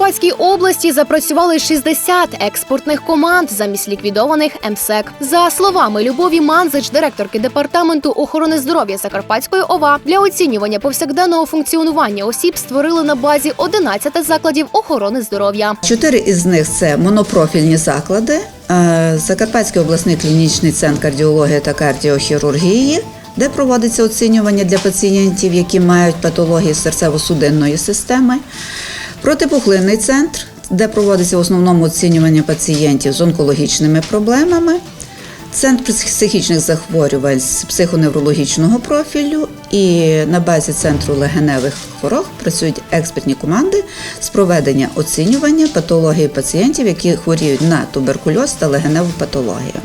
Закарпатській області запрацювали 60 експортних команд замість ліквідованих МСЕК. За словами Любові Манзич, директорки департаменту охорони здоров'я Закарпатської ОВА, для оцінювання повсякденного функціонування осіб створили на базі 11 закладів охорони здоров'я. Чотири із них це монопрофільні заклади. Е, Закарпатський обласний клінічний центр кардіології та кардіохірургії, де проводиться оцінювання для пацієнтів, які мають патології серцево-судинної системи. Протипухлинний центр, де проводиться в основному оцінювання пацієнтів з онкологічними проблемами. Центр психічних захворювань з психоневрологічного профілю і на базі центру легеневих хвороб працюють експертні команди з проведення оцінювання патології пацієнтів, які хворіють на туберкульоз та легеневу патологію.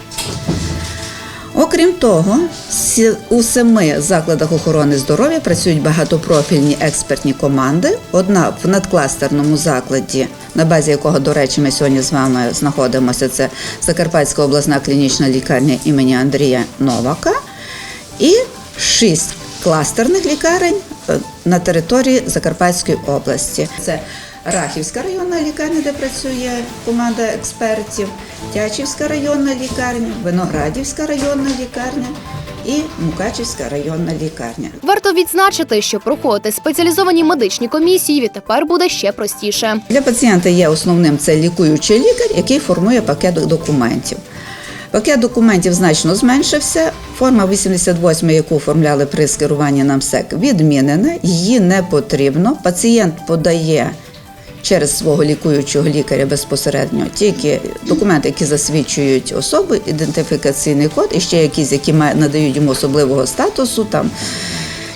Окрім того, у семи закладах охорони здоров'я працюють багатопрофільні експертні команди. Одна в надкластерному закладі, на базі якого, до речі, ми сьогодні з вами знаходимося. Це Закарпатська обласна клінічна лікарня імені Андрія Новака, і шість кластерних лікарень е, на території Закарпатської області. Це Рахівська районна лікарня, де працює команда експертів, Тячівська районна лікарня, Виноградівська районна лікарня і Мукачівська районна лікарня. Варто відзначити, що проходити спеціалізовані медичні комісії відтепер буде ще простіше. Для пацієнта є основним це лікуючий лікар, який формує пакет документів. Пакет документів значно зменшився. Форма 88, яку оформляли при скеруванні на МСЕК, відмінена, її не потрібно. Пацієнт подає через свого лікуючого лікаря безпосередньо тільки документи, які засвідчують особу, ідентифікаційний код і ще якісь, які надають йому особливого статусу. Там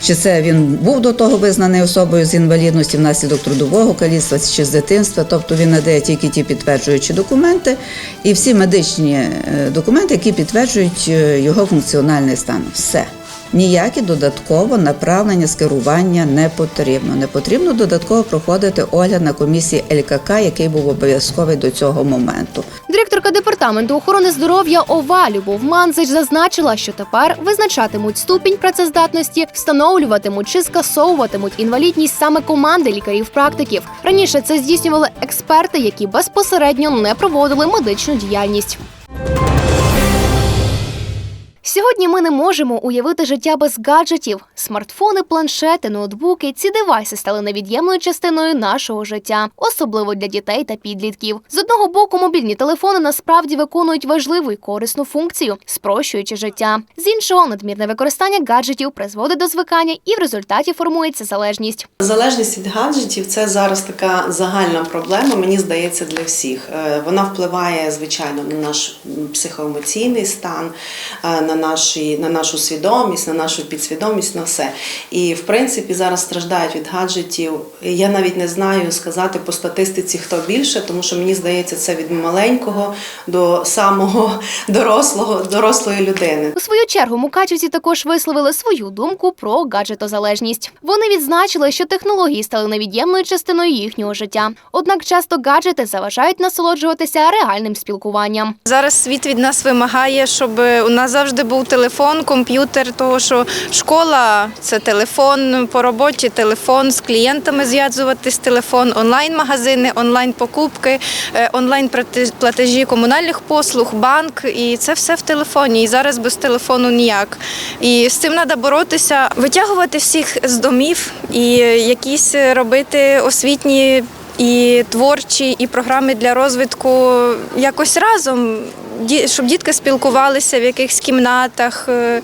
чи це він був до того визнаний особою з інвалідності внаслідок трудового каліцтва чи з дитинства, тобто він надає тільки ті підтверджуючі документи і всі медичні е, документи, які підтверджують е, його функціональний стан. Все. Ніякі додатково направлення скерування не потрібно. Не потрібно додатково проходити огляд на комісії ЛКК, який був обов'язковий до цього моменту. Директорка департаменту охорони здоров'я ОВА Любов Манзич зазначила, що тепер визначатимуть ступінь працездатності, встановлюватимуть чи скасовуватимуть інвалідність саме команди лікарів-практиків. Раніше це здійснювали експерти, які безпосередньо не проводили медичну діяльність. Сьогодні ми не можемо уявити життя без гаджетів. Смартфони, планшети, ноутбуки ці девайси стали невід'ємною частиною нашого життя, особливо для дітей та підлітків. З одного боку, мобільні телефони насправді виконують важливу і корисну функцію, спрощуючи життя. З іншого, надмірне використання гаджетів призводить до звикання і в результаті формується залежність. Залежність від гаджетів це зараз така загальна проблема, мені здається, для всіх. Е, Вона впливає, звичайно, на наш психоемоційний стан, е, на, наші, на нашу свідомість, на нашу підсвідомість, на все. І в принципі зараз страждають від гаджетів. Я навіть не знаю сказати по статистиці, хто більше, тому що мені здається, це від маленького до самого дорослого, дорослої людини. У свою чергу мукачівці також висловили свою думку про гаджетозалежність. Вони відзначили, що технології стали невід'ємною частиною їхнього життя. Однак часто гаджети заважають насолоджуватися реальним спілкуванням. Зараз світ від нас вимагає, щоб у нас завжди був телефон, комп'ютер, того що школа це телефон, по роботі телефон, з клієнтами зв'язуватись телефон, онлайн-магазини, онлайн-покупки, е, онлайн-платежі комунальних послуг, банк, і це все в телефоні. І зараз без телефону ніяк. І з цим треба боротися, витягувати всіх з домів і якісь робити освітні і творчі, і програми для розвитку якось разом, щоб дітки спілкувалися в якихось кімнатах, е,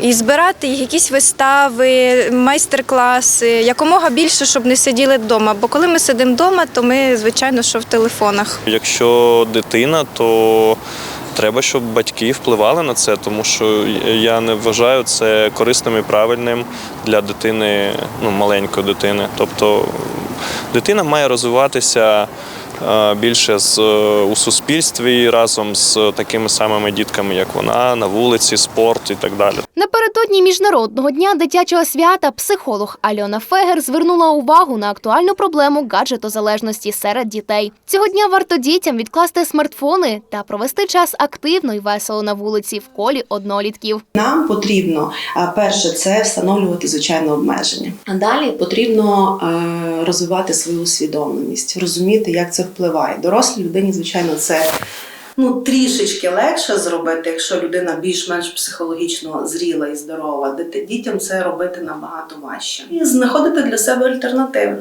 і збирати їх якісь вистави, майстер-класи, якомога більше, щоб не сиділи вдома. Бо коли ми сидимо вдома, то ми, звичайно, що в телефонах. Якщо дитина, то треба, щоб батьки впливали на це, тому що я не вважаю це корисним і правильним для дитини, ну маленької дитини. Тобто дитина має розвиватися більше з, е, у суспільстві разом з такими самими дітками, як вона, на вулиці, спорт і так далі. Напередодні міжнародного дня дитячого свята психолог Альона Фегер звернула увагу на актуальну проблему гаджетозалежності серед дітей. Цього дня варто дітям відкласти смартфони та провести час активно і весело на вулиці в колі однолітків. Нам потрібно перше це встановлювати звичайно обмеження. А далі потрібно е, розвивати свою усвідомленість, розуміти, як це впливає. Дорослій людині, звичайно, це. Ну, трішечки легше зробити, якщо людина більш-менш психологічно зріла і здорова. Дітям це робити набагато важче. І знаходити для себе альтернативи.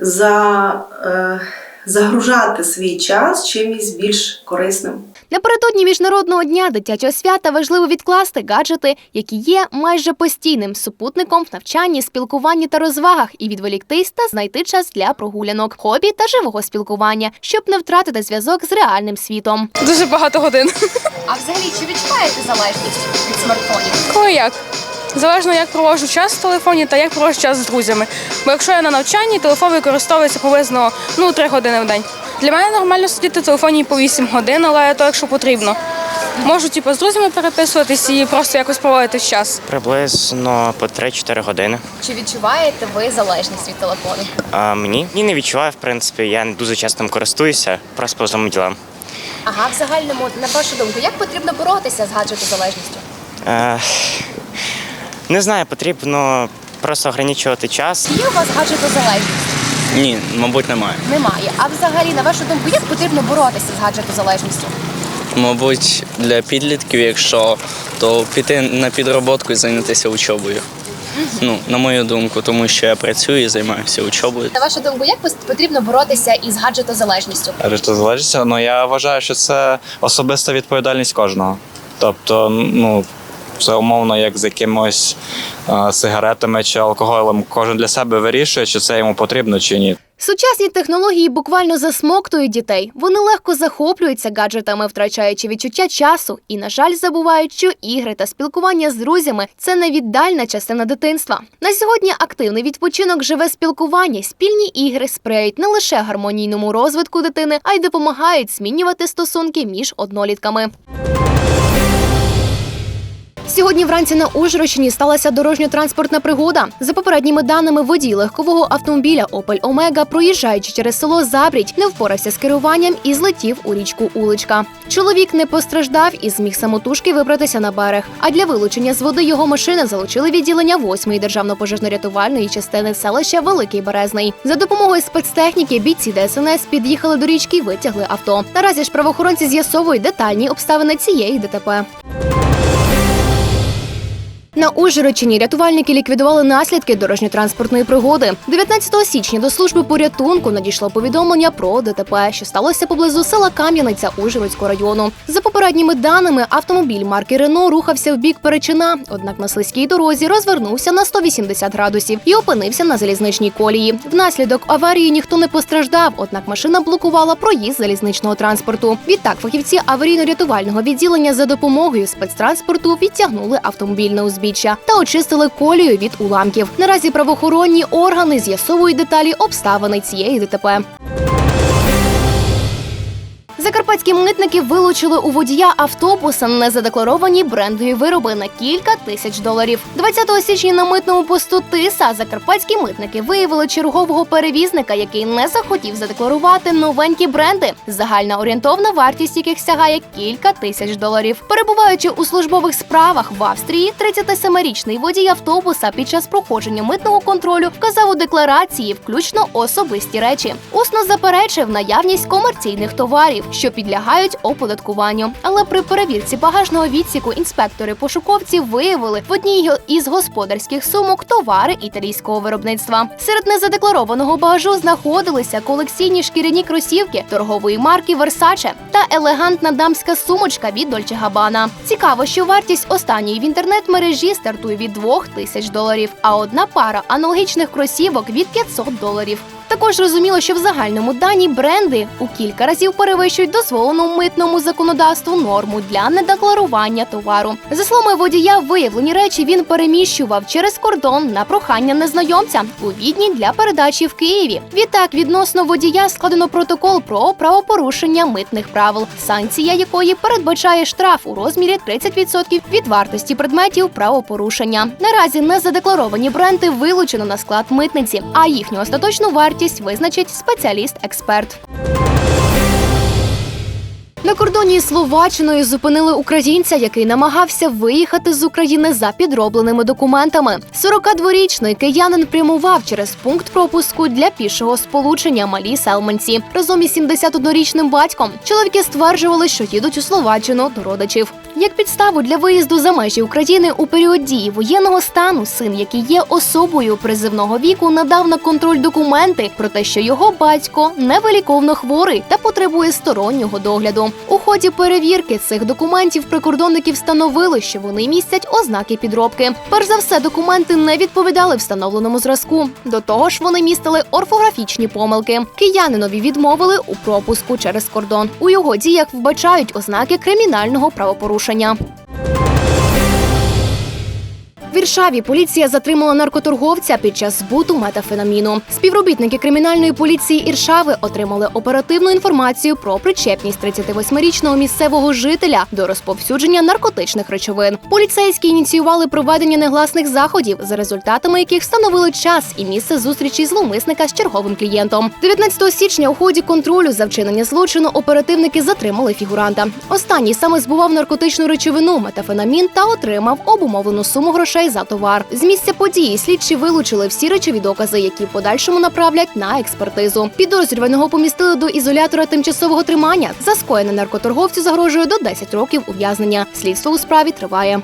За, е, загружати свій час чимось більш корисним. Напередодні міжнародного дня дитячого свята важливо відкласти гаджети, які є майже постійним супутником в навчанні, спілкуванні та розвагах, і відволіктись та знайти час для прогулянок, хобі та живого спілкування, щоб не втратити зв'язок з реальним світом. Дуже багато годин. А взагалі, чи відчуваєте залежність від смартфонів? Коли як? Залежно, як проводжу час в телефоні та як проводжу час з друзями. Бо якщо я на навчанні, телефон використовується приблизно ну, 3 години в день. Для мене нормально сидіти в телефоні по 8 годин, але то якщо потрібно. Можу типу, з друзями переписуватись і просто якось проводити час. Приблизно по 3-4 години. Чи відчуваєте ви залежність від телефону? А мені ні, не відчуваю, в принципі, я не дуже часто ним користуюся, просто по своїм ділам. Ага, в загальному, на вашу думку, як потрібно боротися з гаджетозалежністю? Е, не знаю, потрібно просто ограничувати час. Є у вас гаджетозалежність? Ні, мабуть, немає. Немає. А взагалі, на вашу думку, як потрібно боротися з гаджетозалежністю? Мабуть, для підлітків, якщо то піти на підроботку і зайнятися учобою. Ну, на мою думку, тому що я працюю і займаюся учобою. На вашу думку, як потрібно боротися із гаджетозалежністю? Арештозалежність, ну я вважаю, що це особиста відповідальність кожного. Тобто, ну це умовно, як з якимось е, сигаретами чи алкоголем. Кожен для себе вирішує, чи це йому потрібно чи ні. Сучасні технології буквально засмоктують дітей. Вони легко захоплюються гаджетами, втрачаючи відчуття часу, і, на жаль, забувають, що ігри та спілкування з друзями це невіддальна частина дитинства. На сьогодні активний відпочинок, живе спілкування, спільні ігри сприяють не лише гармонійному розвитку дитини, а й допомагають змінювати стосунки між однолітками. Сьогодні вранці на Ужгородщині сталася дорожньо-транспортна пригода. За попередніми даними, водій легкового автомобіля Opel Omega, проїжджаючи через село Забрідь, не впорався з керуванням і злетів у річку Уличка. Чоловік не постраждав і зміг самотужки вибратися на берег. А для вилучення з води його машини залучили відділення 8-ї державно-пожежно-рятувальної частини селища Великий Березний. За допомогою спецтехніки бійці ДСНС під'їхали до річки і витягли авто. Наразі ж правоохоронці з'ясовують детальні обставини цієї ДТП. На Ужгородщині рятувальники ліквідували наслідки дорожньо-транспортної пригоди. 19 січня до служби порятунку надійшло повідомлення про ДТП, що сталося поблизу села Кам'яниця Ужгородського району. За попередніми даними, автомобіль марки Рено рухався в бік Перечина, однак на слизькій дорозі розвернувся на 180 градусів і опинився на залізничній колії. Внаслідок аварії ніхто не постраждав, однак машина блокувала проїзд залізничного транспорту. Відтак фахівці аварійно-рятувального відділення за допомогою спецтранспорту відтягнули автомобіль на узбіччя та очистили колію від уламків. Наразі правоохоронні органи з'ясовують деталі обставини цієї ДТП. Закарпатські митники вилучили у водія автобуса незадекларовані брендові вироби на кілька тисяч доларів. 20 січня на митному посту Тиса закарпатські митники виявили чергового перевізника, який не захотів задекларувати новенькі бренди, загальна орієнтовна вартість яких сягає кілька тисяч доларів. Перебуваючи у службових справах в Австрії, 37-річний водій автобуса під час проходження митного контролю вказав у декларації, включно особисті речі. Усно заперечив наявність комерційних товарів, що підлягають оподаткуванню. Але при перевірці багажного відсіку інспектори-пошуковці виявили в одній із господарських сумок товари італійського виробництва. Серед незадекларованого багажу знаходилися колекційні шкіряні кросівки торгової марки Versace та елегантна дамська сумочка від Dolce Gabbana. Цікаво, що вартість останньої в інтернет-мережі стартує від 2 тисяч доларів, а одна пара аналогічних кросівок від 500 доларів. Також зрозуміло, що в загальному дані бренди у кілька разів перевищують дозволену митному законодавству норму для недекларування товару. За словами водія, виявлені речі він переміщував через кордон на прохання незнайомця у відні для передачі в Києві. Відтак відносно водія складено протокол про правопорушення митних правил, санкція якої передбачає штраф у розмірі 30% від вартості предметів правопорушення. Наразі незадекларовані бренди вилучено на склад митниці, а їхню остаточну вартість визначить спеціаліст-експерт. На кордоні з Словаччиною зупинили українця, який намагався виїхати з України за підробленими документами. 42-річний киянин прямував через пункт пропуску для пішого сполучення Малі Селменці разом із 71-річним батьком. Чоловіки стверджували, що їдуть у Словаччину до родичів. Як підставу для виїзду за межі України у період дії воєнного стану син, який є особою призивного віку, надав на контроль документи про те, що його батько невиліковно хворий та потребує стороннього догляду. У ході перевірки цих документів прикордонники встановили, що вони містять ознаки підробки. Перш за все, документи не відповідали встановленому зразку. До того ж, вони містили орфографічні помилки. Киянинові відмовили у пропуску через кордон. У його діях вбачають ознаки кримінального правопорушення. Віршаві поліція затримала наркоторговця під час збуту метафенаміну. Співробітники кримінальної поліції Іршави отримали оперативну інформацію про причепність 38-річного місцевого жителя до розповсюдження наркотичних речовин. Поліцейські ініціювали проведення негласних заходів, за результатами яких встановили час і місце зустрічі зловмисника з черговим клієнтом. 19 січня у ході контролю за вчинення злочину оперативники затримали фігуранта. Останній саме збував наркотичну речовину метафенамін та отримав обумовлену суму грошей за товар. З місця події слідчі вилучили всі речові докази, які в подальшому направлять на експертизу. Підозрюваного помістили до ізолятора тимчасового тримання. За скоєне наркоторговцю загрожує до 10 років ув'язнення. Слідство у справі триває.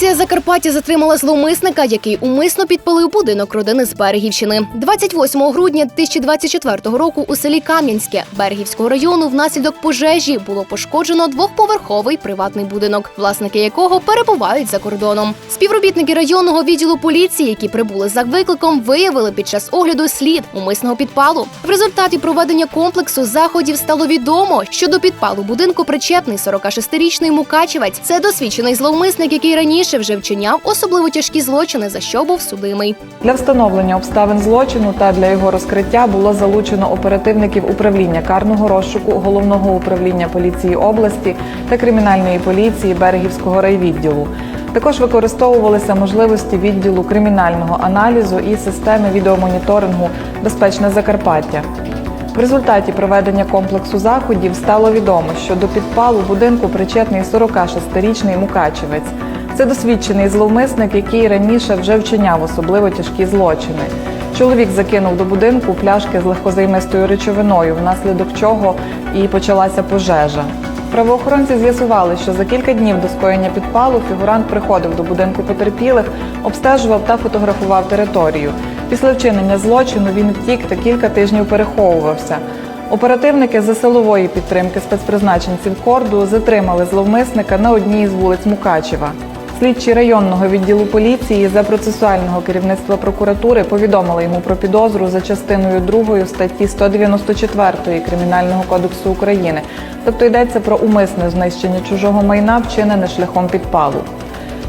Поліція Закарпаття затримала зловмисника, який умисно підпалив будинок родини з Берегівщини. 28 грудня 2024 року у селі Кам'янське Берегівського району внаслідок пожежі було пошкоджено двохповерховий приватний будинок, власники якого перебувають за кордоном. Співробітники районного відділу поліції, які прибули за викликом, виявили під час огляду слід умисного підпалу. В результаті проведення комплексу заходів стало відомо, що до підпалу будинку причетний 46-річний мукачевець. Це досвідчений зловмисник, який раніше вже вчиняв особливо тяжкі злочини, за що був судимий. Для встановлення обставин злочину та для його розкриття було залучено оперативників управління карного розшуку головного управління поліції області та кримінальної поліції Берегівського райвідділу. Також використовувалися можливості відділу кримінального аналізу і системи відеомоніторингу Безпечне Закарпаття. В результаті проведення комплексу заходів стало відомо, що до підпалу будинку причетний 46-річний Мукачевець. Це досвідчений зловмисник, який раніше вже вчиняв особливо тяжкі злочини. Чоловік закинув до будинку пляшки з легкозаймистою речовиною, внаслідок чого і почалася пожежа. Правоохоронці з'ясували, що за кілька днів до скоєння підпалу фігурант приходив до будинку потерпілих, обстежував та фотографував територію. Після вчинення злочину він втік та кілька тижнів переховувався. Оперативники за силової підтримки спецпризначенців корду затримали зловмисника на одній із вулиць Мукачева. Слідчі районного відділу поліції за процесуального керівництва прокуратури повідомили йому про підозру за частиною 2 статті 194 Кримінального кодексу України. Тобто йдеться про умисне знищення чужого майна, вчинене шляхом підпалу.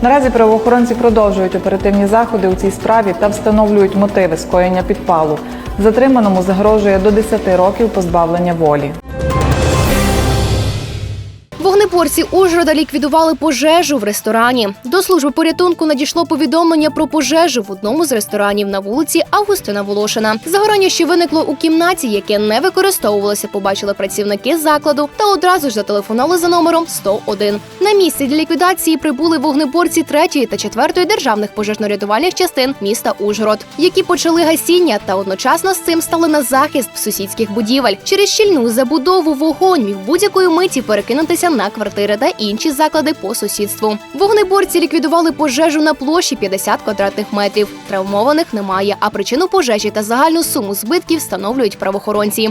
Наразі правоохоронці продовжують оперативні заходи у цій справі та встановлюють мотиви скоєння підпалу. Затриманому загрожує до 10 років позбавлення волі. Вогнеборці Ужгорода ліквідували пожежу в ресторані. До служби порятунку надійшло повідомлення про пожежу в одному з ресторанів на вулиці Августина Волошина. Загорання, що виникло у кімнаті, яке не використовувалося, побачили працівники закладу та одразу ж зателефонували за номером 101. На місці для ліквідації прибули вогнеборці 3 та 4 державних пожежно-рятувальних частин міста Ужгород, які почали гасіння та одночасно з цим стали на захист сусідських будівель. Через щільну забудову вогонь міг будь-якої миті перекинутися на квартири та інші заклади по сусідству. Вогнеборці ліквідували пожежу на площі 50 квадратних метрів. Травмованих немає, а причину пожежі та загальну суму збитків встановлюють правоохоронці.